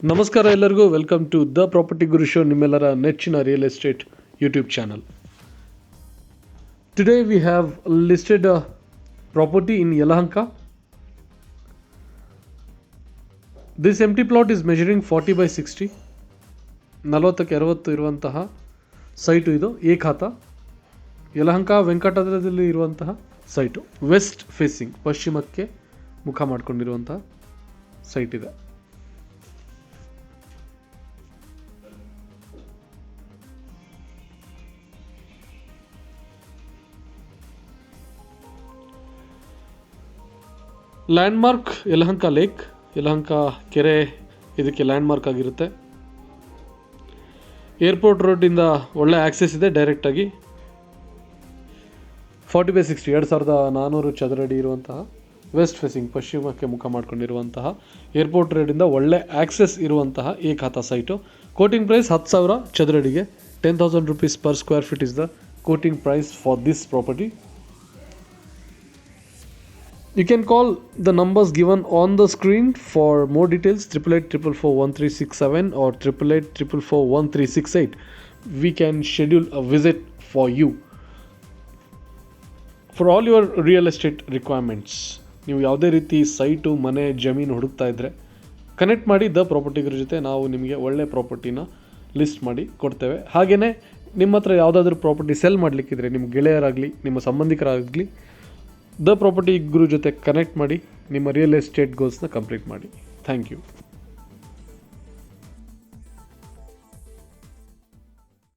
ನಮಸ್ಕಾರ ಎಲ್ಲರಿಗೂ. Welcome to the property guru show ನಿಮ್ಮೆಲ್ಲರ ನೆಚ್ಚಿನ real estate YouTube channel today we have listed a property in Yelahanka this empty plot is measuring forty by sixty ನಲವತ್ತಕ್ಕೆ ಅರವತ್ತು ಇರುವಂತಹ site ಇದು ಏಖಾತ ಯಲಹಂಕ ವೆಂಕಟದಲ್ಲಿ ಇರುವಂತಹ ಸೈಟು ವೆಸ್ಟ್ ಫೇಸಿಂಗ್ ಪಶ್ಚಿಮಕ್ಕೆ ಮುಖ ಮಾಡಿಕೊಂಡಿರುವಂತಹ ಸೈಟ್ ಇದೆ. ಲ್ಯಾಂಡ್ಮಾರ್ಕ್ ಯಲಹಂಕ ಲೇಕ್ ಯಲಹಂಕ ಕೆರೆ ಇದಕ್ಕೆ ಲ್ಯಾಂಡ್ಮಾರ್ಕ್ ಆಗಿರುತ್ತೆ. ಏರ್ಪೋರ್ಟ್ ರೋಡಿಂದ ಒಳ್ಳೆ ಆಕ್ಸೆಸ್ ಇದೆ ಡೈರೆಕ್ಟಾಗಿ ಫಾರ್ಟಿ ಬೈ ಸಿಕ್ಸ್ಟಿ ಎರಡು ಸಾವಿರದ ನಾನ್ನೂರು ಚದರಡಿ ಇರುವಂತಹ ವೆಸ್ಟ್ ಫೇಸಿಂಗ್ ಪಶ್ಚಿಮಕ್ಕೆ ಮುಖ ಮಾಡಿಕೊಂಡಿರುವಂತಹ ಏರ್ಪೋರ್ಟ್ ರೋಡಿಂದ ಒಳ್ಳೆ ಆಕ್ಸೆಸ್ ಇರುವಂತಹ ಏಕಾತ ಸೈಟು ಕೋಟಿಂಗ್ ಪ್ರೈಸ್ ಹತ್ತು ಸಾವಿರ ಚದರಡಿಗೆ. Ten thousand rupees per square feet is the quoting price for this property You can call the numbers given on the screen for more details triple eight triple four one three six seven or triple eight triple four one three six eight. We can schedule a visit for you for all your real estate requirements. ನೀವು ಯಾವುದೇ ರೀತಿ site ಮನೆ ಜಮೀನು ಹುಡುಕ್ತಾ ಇದ್ದರೆ connect ಮಾಡಿ the ಪ್ರಾಪರ್ಟಿಗಳ ಜೊತೆ ನಾವು ನಿಮಗೆ ಒಳ್ಳೆ ಪ್ರಾಪರ್ಟಿನ ಲಿಸ್ಟ್ ಮಾಡಿ ಕೊಡ್ತೇವೆ ಹಾಗೆಯೇ ನಿಮ್ಮ ಹತ್ರ ಯಾವುದಾದ್ರೂ ಪ್ರಾಪರ್ಟಿ ಸೆಲ್ ಮಾಡಲಿಕ್ಕಿದ್ರೆ ನಿಮ್ಮ ಗೆಳೆಯರಾಗಲಿ ನಿಮ್ಮ ಸಂಬಂಧಿಕರಾಗಲಿ ದ ಪ್ರಾಪರ್ಟಿ ಗುರು ಜೊತೆ ಕನೆಕ್ಟ್ ಮಾಡಿ ನಿಮ್ಮ ರಿಯಲ್ ಎಸ್ಟೇಟ್ ಗೋಲ್ಸ್ನ ಕಂಪ್ಲೀಟ್ ಮಾಡಿ. Thank you